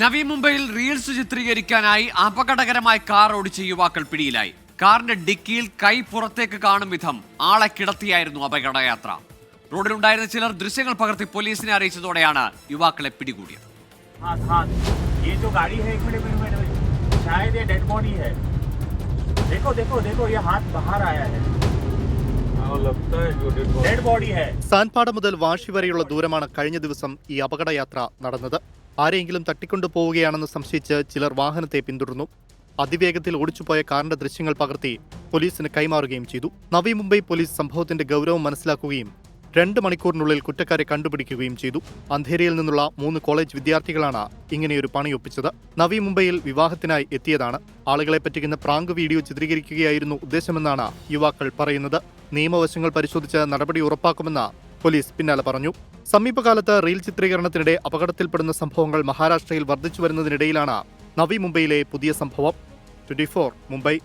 നവി മുംബൈയിൽ റീൽസ് ചിത്രീകരിക്കാനായി അപകടകരമായ കാർ ഓടിച്ച യുവാക്കൾ പിടിയിലായി. കാറിന്റെ ഡിക്കിയിൽ കൈ പുറത്തേക്ക് കാണും വിധം ആളെ കിടത്തിയായിരുന്നു അപകടയാത്ര. റോഡിലുണ്ടായിരുന്ന ചിലർ ദൃശ്യങ്ങൾ പകർത്തി പോലീസിനെ അറിയിച്ചതോടെയാണ് യുവാക്കളെ പിടികൂടിയത്. സാൻപാട മുതൽ വാഷി വരെയുള്ള ദൂരമാണ് കഴിഞ്ഞ ദിവസം ഈ അപകടയാത്ര നടന്നത്. ആരെയെങ്കിലും തട്ടിക്കൊണ്ടു പോവുകയാണെന്ന് സംശയിച്ച് ചിലർ വാഹനത്തെ പിന്തുടർന്നു. അതിവേഗത്തിൽ ഓടിച്ചുപോയ കാറിന്റെ ദൃശ്യങ്ങൾ പകർത്തി പോലീസിന് കൈമാറുകയും ചെയ്തു. നവി മുംബൈ പോലീസ് സംഭവത്തിന്റെ ഗൗരവം മനസ്സിലാക്കുകയും രണ്ട് മണിക്കൂറിനുള്ളിൽ കുറ്റക്കാരെ കണ്ടുപിടിക്കുകയും ചെയ്തു. അന്ധേരിയിൽ നിന്നുള്ള മൂന്ന് കോളേജ് വിദ്യാർത്ഥികളാണ് ഇങ്ങനെയൊരു പണിയൊപ്പിച്ചത്. നവി മുംബൈയിൽ വിവാഹത്തിനായി എത്തിയതാണ്. ആളുകളെ പറ്റിക്കുന്ന പ്രാങ്ക് വീഡിയോ ചിത്രീകരിക്കുകയായിരുന്നു ഉദ്ദേശമെന്നാണ് യുവാക്കൾ പറയുന്നത്. നിയമവശങ്ങൾ പരിശോധിച്ച് നടപടി ഉറപ്പാക്കുമെന്ന് പോലീസ് പിന്നാലെ പറഞ്ഞു. സമീപകാലത്ത് റീൽ ചിത്രീകരണത്തിനിടെ അപകടത്തിൽപ്പെടുന്ന സംഭവങ്ങൾ മഹാരാഷ്ട്രയിൽ വർദ്ധിച്ചു വരുന്നതിനിടയിലാണ് നവി മുംബൈയിലെ പുതിയ സംഭവം. ട്വന്റി മുംബൈ.